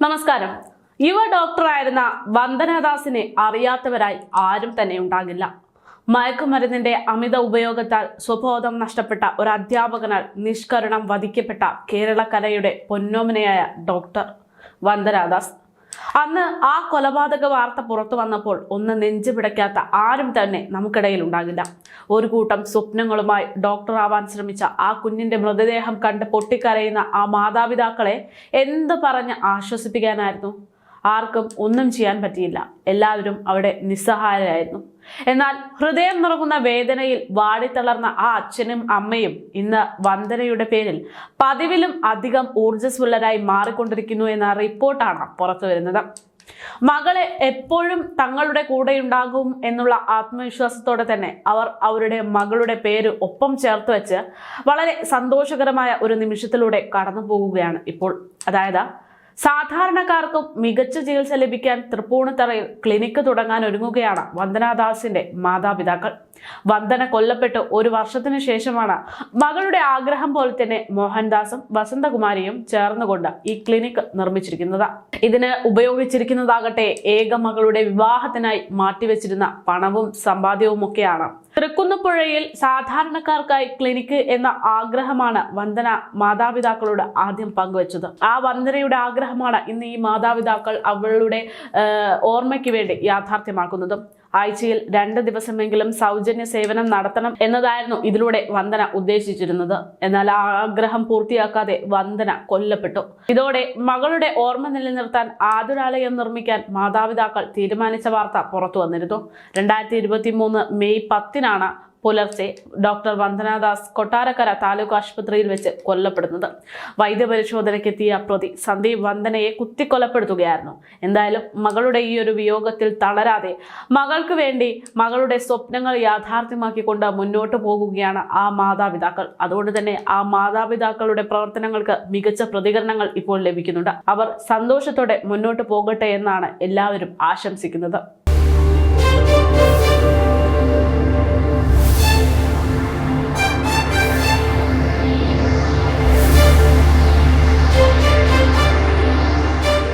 നമസ്കാരം. യുവ ഡോക്ടറായിരുന്ന വന്ദനദാസിനെ അറിയാത്തവരായി ആരും തന്നെ ഉണ്ടാകില്ല. മയക്കുമരുന്നിന്റെ അമിത ഉപയോഗത്താൽ സ്വബോധം നഷ്ടപ്പെട്ട ഒരു അധ്യാപകനാൽ നിഷ്കരണം വധിക്കപ്പെട്ട കേരളക്കരയുടെ പൊന്നോമനയായ ഡോക്ടർ വന്ദനാദാസ് അന്ന് ആ കൊലപാതക വാർത്ത പുറത്തു വന്നപ്പോൾ ഒന്ന് നെഞ്ചു പിടയ്ക്കാത്ത ആരും തന്നെ നമുക്കിടയിൽ ഉണ്ടാകില്ല. ഒരു കൂട്ടം സ്വപ്നങ്ങളുമായി ഡോക്ടർ ആവാൻ ശ്രമിച്ച ആ കുഞ്ഞിന്റെ മൃതദേഹം കണ്ട് പൊട്ടിക്കരയുന്ന ആ മാതാപിതാക്കളെ എന്ത് പറഞ്ഞ് ആശ്വസിപ്പിക്കാനായിരുന്നു? ആർക്കും ഒന്നും ചെയ്യാൻ പറ്റിയില്ല. എല്ലാവരും അവിടെ നിസ്സഹായരായിരുന്നു. എന്നാൽ ഹൃദയം നിറകുന്ന വേദനയിൽ വാടിത്തളർന്ന ആ അച്ഛനും അമ്മയും ഇന്ന് വന്ദനയുടെ പേരിൽ പതിവിലും അധികം ഊർജസ്വലരായി മാറിക്കൊണ്ടിരിക്കുന്നു എന്ന റിപ്പോർട്ടാണ് പുറത്തു വരുന്നത്. മകളെ എപ്പോഴും തങ്ങളുടെ കൂടെയുണ്ടാകും എന്നുള്ള ആത്മവിശ്വാസത്തോടെ തന്നെ അവർ അവരുടെ മകളുടെ പേര് ഒപ്പം ചേർത്ത് വെച്ച് വളരെ സന്തോഷകരമായ ഒരു നിമിഷത്തിലൂടെ കടന്നു ഇപ്പോൾ. അതായത് സാധാരണക്കാർക്കും മികച്ച ചികിത്സ ലഭിക്കാൻ തൃപ്പൂണിത്തറയിൽ ക്ലിനിക്ക് തുടങ്ങാൻ ഒരുങ്ങുകയാണ് വന്ദനാദാസിന്റെ മാതാപിതാക്കൾ. വന്ദന കൊല്ലപ്പെട്ട് ഒരു വർഷത്തിനു ശേഷമാണ് മകളുടെ ആഗ്രഹം പോലെ തന്നെ മോഹൻദാസും വസന്തകുമാരിയും ചേർന്നുകൊണ്ട് ഈ ക്ലിനിക്ക് നിർമ്മിച്ചിരിക്കുന്നത്. ഇതിന് ഉപയോഗിച്ചിരിക്കുന്നതാകട്ടെ ഏക മകളുടെ വിവാഹത്തിനായി മാറ്റിവെച്ചിരുന്ന പണവും സമ്പാദ്യവും ഒക്കെയാണ്. തൃക്കുന്നപ്പുഴയിൽ സാധാരണക്കാർക്കായി ക്ലിനിക്ക് എന്ന ആഗ്രഹമാണ് വന്ദന മാതാപിതാക്കളോട് ആദ്യം പങ്കുവച്ചത്. ആ വന്ദനയുടെ ആഗ്രഹമാണ് ഇന്ന് ഈ മാതാപിതാക്കൾ അവളുടെ ഓർമ്മയ്ക്ക് വേണ്ടി യാഥാർത്ഥ്യമാക്കുന്നതും. ആഴ്ചയിൽ രണ്ട് ദിവസമെങ്കിലും സൗജന്യ സേവനം നടത്തണം എന്നതായിരുന്നു ഇതിലൂടെ വന്ദന ഉദ്ദേശിച്ചിരുന്നത്. എന്നാൽ ആഗ്രഹം പൂർത്തിയാക്കാതെ വന്ദന കൊല്ലപ്പെട്ടു. ഇതോടെ മകളുടെ ഓർമ്മ നിലനിർത്താൻ ആതുരാലയം നിർമ്മിക്കാൻ മാതാപിതാക്കൾ തീരുമാനിച്ച വാർത്ത പുറത്തു വന്നിരുന്നു. രണ്ടായിരത്തി മെയ് പത്തിനാണ് പുലർച്ചെ ഡോക്ടർ വന്ദനാദാസ് കൊട്ടാരക്കര താലൂക്ക് ആശുപത്രിയിൽ വെച്ച് കൊല്ലപ്പെടുന്നത്. വൈദ്യപരിശോധനയ്ക്കെത്തിയ പ്രതി സന്ദീപ് വന്ദനയെ കുത്തിക്കൊലപ്പെടുത്തുകയായിരുന്നു. എന്തായാലും മകളുടെ ഈ ഒരു വിയോഗത്തിൽ തളരാതെ മകൾക്ക് വേണ്ടി മകളുടെ സ്വപ്നങ്ങൾ യാഥാർത്ഥ്യമാക്കിക്കൊണ്ട് മുന്നോട്ട് പോകുകയാണ് ആ മാതാപിതാക്കൾ. അതുകൊണ്ട് തന്നെ ആ മാതാപിതാക്കളുടെ പ്രവർത്തനങ്ങൾക്ക് മികച്ച പ്രതികരണങ്ങൾ ഇപ്പോൾ ലഭിക്കുന്നുണ്ട്. അവർ സന്തോഷത്തോടെ മുന്നോട്ട് പോകട്ടെ എന്നാണ് എല്ലാവരും ആശംസിക്കുന്നത്.